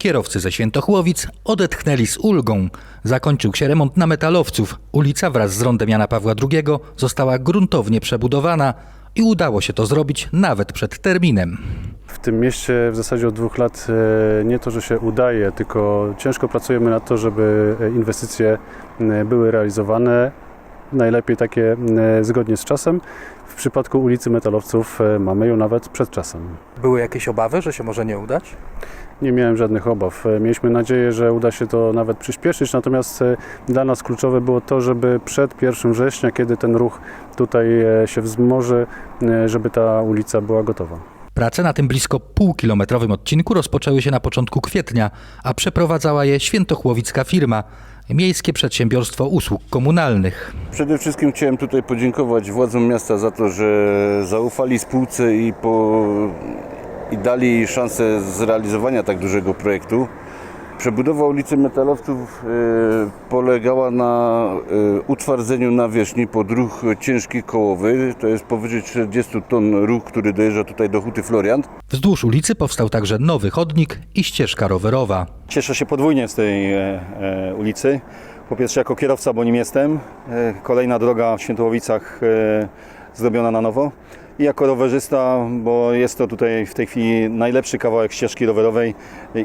Kierowcy ze Świętochłowic odetchnęli z ulgą. Zakończył się remont na metalowców. Ulica wraz z rondem Jana Pawła II została gruntownie przebudowana i udało się to zrobić nawet przed terminem. W tym mieście w zasadzie od dwóch lat e, nie to, że się udaje, tylko ciężko pracujemy nad to, żeby e, inwestycje e, były realizowane. Najlepiej takie e, zgodnie z czasem. W przypadku ulicy Metalowców e, mamy ją nawet przed czasem. Były jakieś obawy, że się może nie udać? Nie miałem żadnych obaw. E, Mieliśmy nadzieję, że uda się to nawet przyspieszyć, natomiast dla nas kluczowe było to, żeby przed 1 września, kiedy ten ruch tutaj się wzmoży, żeby ta ulica była gotowa. Prace na tym blisko półkilometrowym odcinku rozpoczęły się na początku kwietnia, a przeprowadzała je świętochłowicka firma, Miejskie Przedsiębiorstwo Usług Komunalnych. Przede wszystkim chciałem tutaj podziękować władzom miasta za to, że zaufali spółce i, po, i dali szansę zrealizowania tak dużego projektu. Przebudowa ulicy Metalowców e, polegała na e, utwardzeniu nawierzchni pod ruch ciężki kołowy. To jest powyżej 40 ton ruch, który dojeżdża tutaj do Huty Floriant. Wzdłuż ulicy powstał także nowy chodnik i ścieżka rowerowa. Cieszę się podwójnie z tej e, e, ulicy. Po pierwsze jako kierowca, bo nim jestem. E, kolejna droga w Świętołowicach zrobiona na nowo. I jako rowerzysta, bo jest to tutaj w tej chwili najlepszy kawałek ścieżki rowerowej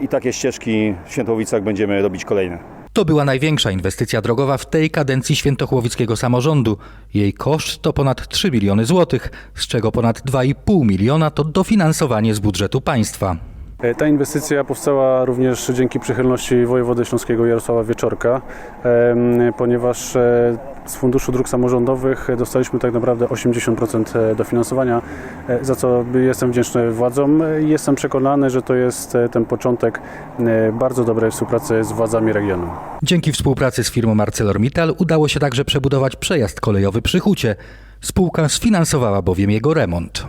i takie ścieżki w Świętołowicach będziemy robić kolejne. To była największa inwestycja drogowa w tej kadencji świętochłowickiego samorządu. Jej koszt to ponad 3 miliony złotych, z czego ponad 2,5 miliona to dofinansowanie z budżetu państwa. E, Ta inwestycja powstała również dzięki przychylności wojewody śląskiego Jarosława Wieczorka, ponieważ e, z Funduszu Dróg Samorządowych dostaliśmy tak naprawdę 80% dofinansowania, e, za co jestem wdzięczny władzom. Jestem przekonany, że to jest ten początek bardzo dobrej współpracy z władzami regionu. Dzięki współpracy z firmą ArcelorMittal udało się także przebudować przejazd kolejowy przy Hucie. Spółka sfinansowała bowiem jego remont.